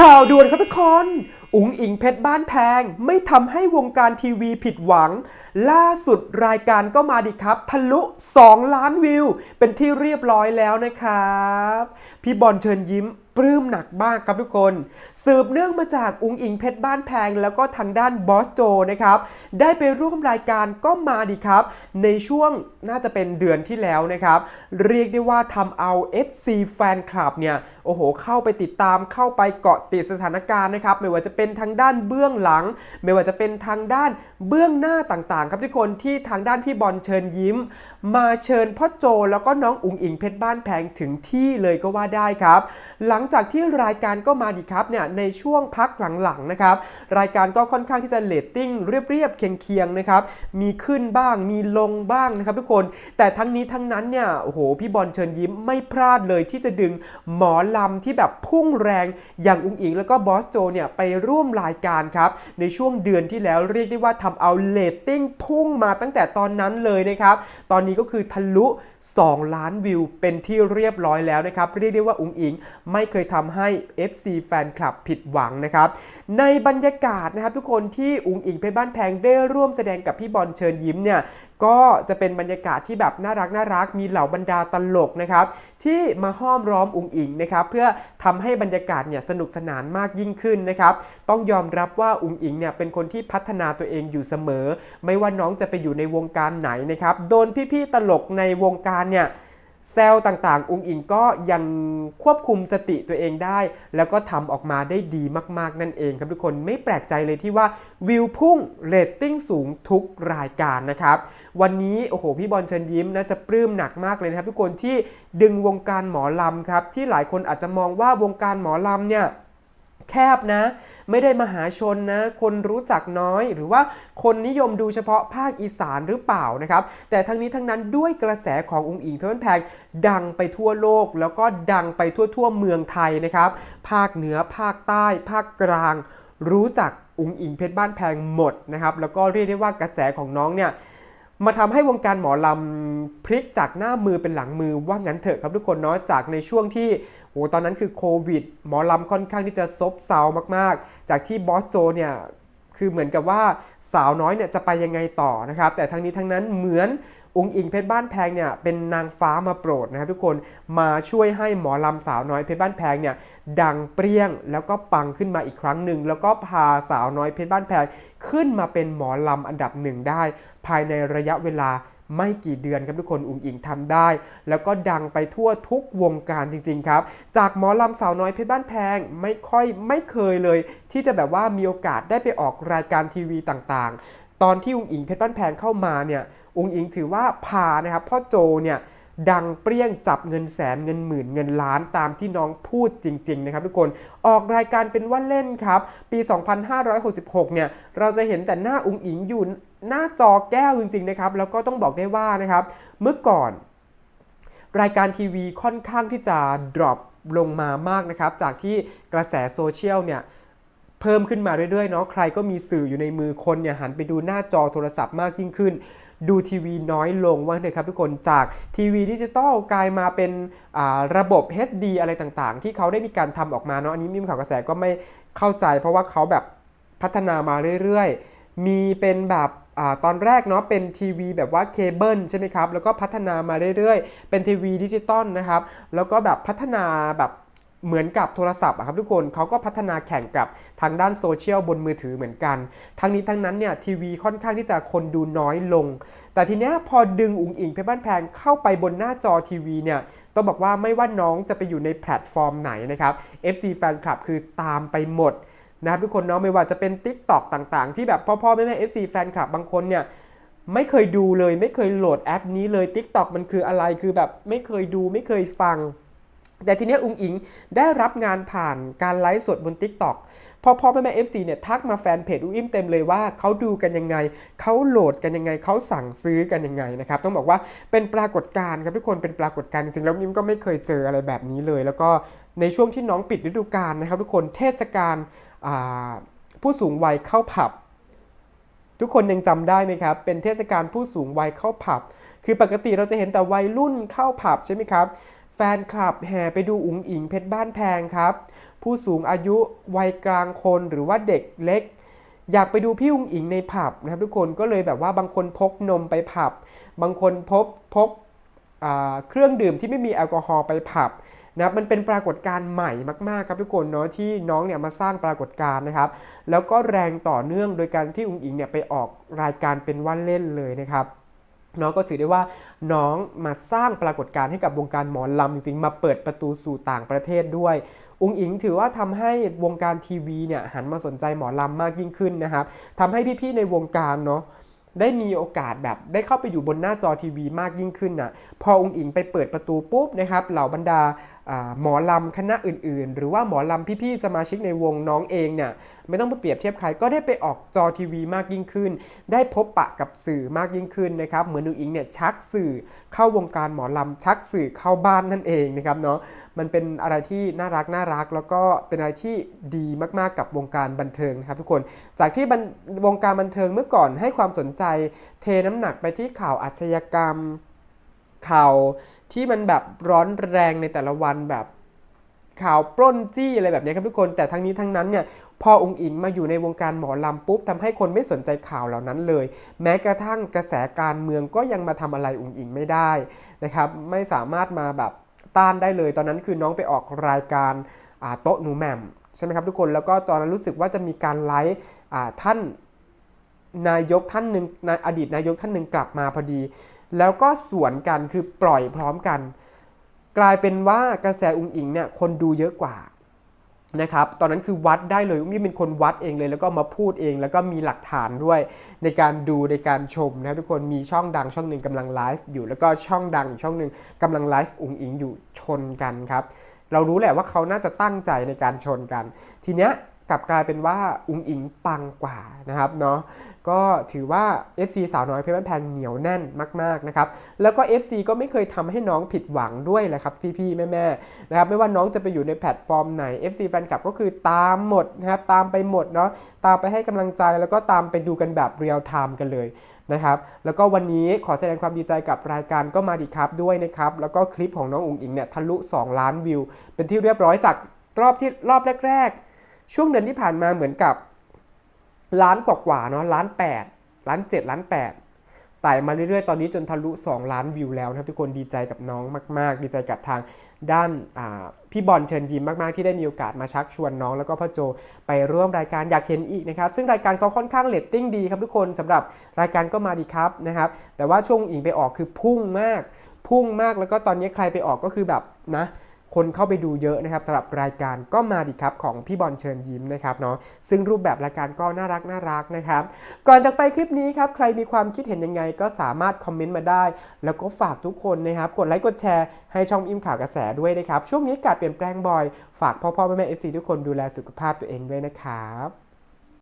ข่าวด่วนครับทุกคน อุ๋งอิงเพชรบ้านแพง ไม่ทำให้วงการทีวีผิดหวัง ล่าสุดรายการก็มาดิครับ ทะลุ 2 ล้านวิว เป็นที่เรียบร้อยแล้วนะครับ พี่บอลเชิญยิ้มปลื้มหนักมากครับทุกคน สืบเนื่องมาจากอุงอิงเพชรบ้านแพง แล้วก็ทางด้านบอสโจนะครับ ได้ไปร่วมรายการก็มาดีครับ ในช่วงน่าจะเป็นเดือนที่แล้วนะครับ เรียกได้ว่าทำเอา FC แฟนคลับเนี่ย โอ้โห เข้าไปติดตามเข้าไปเกาะติดสถานการณ์นะครับ ไม่ว่าจะเป็นเป็นทางด้านเบื้องหลัง ไม่ว่าจะเป็นทางด้านเบื้องหน้าต่างๆ ครับทุกคนที่ทางด้านพี่บอลเชิญยิ้ม มาเชิญพ่อโจแล้วก็น้องอุ๋งอิงเพชรบ้านแพงถึงที่เลยก็ว่าได้ครับ หลังจากที่รายการก็มาดีครับเนี่ยในช่วงพักหลังๆนะครับรายการก็ค่อนข้างที่จะเลตติ้งเรียบๆเคียงๆนะครับมีขึ้นบ้างมีลงบ้างนะครับทุกคน แต่ทั้งนี้ทั้งนั้นเนี่ยโอ้โหพี่บอลเชิญยิ้มไม่พลาดเลยที่จะดึงหมอลำที่แบบพุ่งแรงอย่างอุ๋งอิงแล้วก็บอสโจเนี่ยไปรร่วมรายการครับ ในช่วงเดือนที่แล้วเรียกได้ว่าทำเอาเลตติ้งพุ่งมาตั้งแต่ตอนนั้นเลยนะครับ ตอนนี้ก็คือทะลุ 2 ล้านวิวเป็นที่เรียบร้อยแล้วนะครับ เรียกได้ว่าอุ๋งอิงไม่เคยทำให้ FC แฟนคลับผิดหวังนะครับ ในบรรยากาศนะครับทุกคนที่อุ๋งอิงเพชรบ้านแพงได้ร่วมแสดงกับพี่บอลเชิญยิ้มเนี่ย ก็จะเป็นบรรยากาศที่แบบน่ารักน่ารักมีเหล่าบรรดาตลกนะครับที่มาห้อมล้อมอุงอิงนะครับเพื่อทำให้บรรยากาศเนี่ยสนุกสนานมากยิ่งขึ้นนะครับต้องยอมรับว่าอุงอิงเนี่ยเป็นคนที่พัฒนาตัวเองอยู่เสมอ ไม่ว่าน้องจะไปอยู่ในวงการไหนนะครับโดนพี่ๆตลกในวงการเนี่ยแซลต่างๆอุงอิงก็ยังควบคุมสติตัวเองได้ แล้วก็ทำออกมาได้ดีมากๆนั่นเองครับทุกคนไม่แปลกใจเลยที่ว่าวิวพุ่งเรตติ้งสูงทุกรายการนะครับ วันนี้โอ้โหพี่บอลเชิญยิ้มน่าจะปลื้มหนักมากเลยนะครับทุกคนที่ดึงวงการหมอลำครับที่หลายคนอาจจะมองว่าวงการหมอลำเนี่ยแคบนะ ไม่ได้มหาชนนะ คนรู้จักน้อย หรือว่าคนนิยมดูเฉพาะภาคอีสานหรือเปล่านะครับ แต่ทั้งนี้ทั้งนั้นด้วยกระแสขององค์อิงเพชรบ้านแพงดังไปทั่วโลก แล้วก็ดังไปทั่วทั่วเมืองไทยนะครับ ภาคเหนือภาคใต้ ภาคกลาง รู้จักอุงอิงเพชรบ้านแพงหมดนะครับ แล้วก็เรียกได้ว่ากระแสของน้องเนี่ย มาทำให้วงการหมอลำพลิกจากหน้ามือเป็นหลังมือว่างั้นเถอะครับทุกคนเนาะจากในช่วงที่โอ้ตอนนั้นคือโควิด หมอลำค่อนข้างที่จะซบเซามากๆ จากที่บอสโจเนี่ย คือเหมือนกับว่าสาวน้อยเนี่ยจะไปยังไงต่อนะครับ แต่ทั้งนี้ทั้งนั้นเหมือนองค์อิงเพชรบ้านแพงเนี่ยเป็นนางฟ้ามาโปรดนะครับทุกคนมาช่วยให้หมอลำสาวน้อยเพชรบ้านแพงเนี่ยดังเปรี้ยงแล้วก็ปังขึ้นมาอีกครั้งหนึ่งแล้วก็พาสาวน้อยเพชรบ้านแพงขึ้นมาเป็นหมอลำอันดับหนึ่งได้ ภายในระยะเวลา ไม่กี่เดือนครับทุกคนอุ๋งอิงทำได้ แล้วก็ดังไปทั่วทุกวงการจริงๆครับ จากหมอลำสาวน้อยเพชรบ้านแพงไม่ค่อยไม่เคยเลย ที่จะแบบว่ามีโอกาสได้ไปออกรายการทีวีต่างๆ ตอนที่อุ๋งอิงเพชรบ้านแพงเข้ามาเนี่ยอุ๋งอิงถือว่าพานะครับพ่อโจเนี่ยดังเปรี้ยงจับเงินแสนเงินหมื่นเงินล้านตามที่น้องพูดจริง ๆ นะครับทุกคนออกรายการเป็นว่าเล่นครับ ปี 2566 เนี่ย เราจะเห็นแต่หน้าอุงอิงอยู่ หน้าจอแก้วจริงๆนะครับแล้วก็ต้องบอกได้ว่านะครับเมื่อก่อนรายการทีวีค่อนข้างที่จะ drop ลงมามากนะครับ จากที่กระแสโซเชียลเนี่ยเพิ่มขึ้นมาเรื่อยๆเนาะใครก็มีสื่ออยู่ในมือคนเนี่ยหันไปดูหน้าจอโทรศัพท์มากยิ่งขึ้น ดูทีวีน้อยลงว่าเลยครับทุกคนจากทีวีดิจิตอลกลายมาเป็นระบบ HD อะไรต่างๆ ที่เขาได้มีการทำออกมาเนาะอันนี้มิมข่าวกระแสก็ไม่เข้าใจ เพราะว่าเขาแบบพัฒนามาเรื่อยๆ มีเป็นแบบ อตอนแรกเนาะเป็นทีวีแบบว่าเคเบิลใช่ไหมครับ แล้วก็พัฒนามาเรื่อยๆ เป็นทีวีดิจิตอลนะครับ แล้วก็แบบพัฒนาแบบเหมือนกับโทรศัพท์ครับทุกคนเขาก็พัฒนาแข่งกับทางด้านโซเชียลบนมือถือเหมือนกัน ทั้งนี้ทั้งนั้นเนี่ยทีวีค่อนข้างที่จะคนดูน้อยลง แต่ทีเนี้ยพอดึงอุ๋งอิงเพชรบ้านแพงเข้าไปบนหน้าจอทีวีเนี่ยต้องบอกว่าไม่ว่าน้องจะไปอยู่ในแพลตฟอร์มไหนนะครับ FC แฟนคลับคือตามไปหมด นะครับทุกคนเนาะไม่ว่าจะเป็น Tik t o อกต่างๆ ที่แบบพ่อๆแม่ๆ FC แฟนคลับบางคนเนี่ยไม่เคยดูเลยไม่เคยโหลดแอปนี้เลย TikTok มันคืออะไรคือแบบไม่เคยดูไม่เคยฟัง แต่ทีนี้อุงอิงได้รับงานผ่านการไลฟ์สดบน TikTok พอพ่อแม่แม่เอฟซีเนี่ยทักมาแฟนเพจอุ้มอิมเต็มเลยว่าเขาดูกันยังไงเขาโหลดกันยังไงเขาสั่งซื้อกันยังไงนะครับต้องบอกว่าเป็นปรากฏการณ์ครับทุกคนเป็นปรากฏการณ์จริงๆแล้วอิมก็ไม่เคยเจออะไรแบบนี้เลย แล้วก็ในช่วงที่น้องปิดฤดูกาลนะครับ ทุกคนเทศกาลผู้สูงวัยเข้าผับ ทุกคนยังจำได้ไหมครับ เป็นเทศกาลผู้สูงวัยเข้าผับ คือปกติเราจะเห็นแต่วัยรุ่นเข้าผับใช่ไหมครับ แฟนคลับแห่ไปดูอุ๋งอิงเพชรบ้านแพงครับ ผู้สูงอายุวัยกลางคนหรือว่าเด็กเล็ก อยากไปดูพี่อุ้งอิงในผับนะครับ ทุกคนก็เลยแบบว่าบางคนพกนมไปผับ บางคนพบพกเครื่องดื่มที่ไม่มีแอลกอฮอล์ไปผับนะครับมันเป็นปรากฏการณ์ใหม่มากๆครับทุกคนเนาะที่น้องเนี่ยมาสร้างปรากฏการณ์นะครับ แล้วก็แรงต่อเนื่องโดยการที่อุ้งอิงเนี่ยไปออกรายการเป็นว่าเล่นเลยนะครับ น้องก็ถือได้ว่าน้องมาสร้างปรากฏการณ์ให้กับวงการหมอลำจริงๆ มาเปิดประตูสู่ต่างประเทศด้วยอุงอิงถือว่าทำให้วงการทีวีเนี่ยหันมาสนใจหมอลำมากยิ่งขึ้นนะครับทำให้พี่ๆในวงการเนาะได้มีโอกาสแบบได้เข้าไปอยู่บนหน้าจอทีวีมากยิ่งขึ้นนะพอองค์อิงไปเปิดประตูปุ๊บนะครับเหล่าบรรดา หมอลำคณะอื่นๆ หรือว่าหมอลำพี่ๆสมาชิกในวงน้องเองเนี่ยไม่ต้องไปเปรียบเทียบใครก็ได้ไปออกจอทีวีมากยิ่งขึ้น ได้พบปะกับสื่อมากยิ่งขึ้นนะครับเหมือนอุงอิงเนี่ยชักสื่อเข้าวงการหมอลำชักสื่อเข้าบ้านนั่นเองนะครับเนาะมันเป็นอะไรที่น่ารักน่ารัก แล้วก็เป็นอะไรที่ดีมากๆกับวงการบันเทิงนะครับทุกคนจากที่วงการบันเทิงเมื่อก่อนให้ความสนใจเทน้ำหนักไปที่ข่าวอาชญากรรมข่าว ที่มันแบบร้อนแรงในแต่ละวันแบบข่าวปล้นจี้อะไรแบบนี้ครับทุกคน แต่ทั้งนี้ทั้งนั้นเนี่ยพอองค์อิงมาอยู่ในวงการหมอลำปุ๊บทำให้คนไม่สนใจข่าวเหล่านั้นเลย แม้กระทั่งกระแสการเมืองก็ยังมาทำอะไรองค์อิงไม่ได้นะครับไม่สามารถมาแบบต้านได้เลย ตอนนั้นคือน้องไปออกรายการโต๊ะหนูแหม่มใช่ไหมครับทุกคนแล้วก็ตอนนั้นรู้สึกว่าจะมีการไลฟ์ท่านนายกท่านหนึ่งนอดีตนายกท่านหนึ่งกลับมาพอดี แล้วก็สวนกันคือปล่อยพร้อมกัน กลายเป็นว่ากระแสอุงอิงเนี่ยคนดูเยอะกว่านะครับ ตอนนั้นคือวัดได้เลยอุ้งอิงเป็นคนวัดเองเลย แล้วก็มาพูดเอง แล้วก็มีหลักฐานด้วย ในการดูในการชมนะครับทุกคน มีช่องดังช่องหนึ่งกำลังไลฟ์อยู่ แล้วก็ช่องดังอีกช่องหนึ่งกำลังไลฟ์อุงอิงอยู่ชนกันครับ เรารู้แหละว่าเขาน่าจะตั้งใจในการชนกัน ทีเนี้ย กลับกลายเป็นว่าอุงอิงปังกว่านะครับเนาะก็ถือว่า FC สาวน้อยเพชรบ้านแพงเหนียวแน่นมากๆนะครับแล้วก็ FC ก็ไม่เคยทำให้น้องผิดหวังด้วยแหละครับพี่ๆแม่ๆนะครับไม่ว่าน้องจะไปอยู่ในแพลตฟอร์มไหน FC แฟนคลับก็คือตามหมดนะครับตามไปหมดเนาะตามไปให้กำลังใจแล้วก็ตามไปดูกันแบบเรียลไทม์กันเลยนะครับแล้วก็วันนี้ขอแสดงความดีใจกับรายการก็มาดีครับด้วยนะครับแล้วก็คลิปของน้องอุ๋งอิงเนี่ยทะลุ 2 ล้านวิว เป็นที่เรียบร้อยจากรอบที่รอบแรก ๆ ช่วงเดือนที่ผ่านมาเหมือนกับล้านกว่าๆเนาะล้าน8ล้าน7ล้าน8ไต่มาเรื่อยๆ ตอนนี้จนทะลุ 2 ล้านวิวแล้วนะครับทุกคนดีใจกับน้องมากๆ ดีใจกับทางด้านพี่บอลเชิญยิ้มมากๆ ที่ได้มีโอกาสมาชักชวนน้องแล้วก็พ่อโจไปร่วมรายการอยากเห็นอีกนะครับ ซึ่งรายการเขาค่อนข้างเลตติ้งดีครับทุกคนสำหรับรายการก็มาดีครับนะครับ แต่ว่าช่วงอิงไปออกคือพุ่งมาก พุ่งมากแล้วก็ตอนนี้ใครไปออกก็คือแบบนะ คนเข้าไปดูเยอะนะครับสำหรับรายการก็มาดีครับของพี่บอลเชิญยิ้มนะครับเนาะซึ่งรูปแบบรายการก็น่ารักน่ารักนะครับ ก่อนจากไปคลิปนี้ครับใครมีความคิดเห็นยังไงก็สามารถคอมเมนต์มาได้ แล้วก็ฝากทุกคนนะครับกดไลค์กดแชร์ให้ช่องอิมข่าวกระแสด้วยนะครับช่วงนี้อากาศเปลี่ยนแปลงบ่อย ฝากพ่อพ่อแม่แม่เอฟซีทุกคนดูแลสุขภาพตัวเองด้วยนะครับ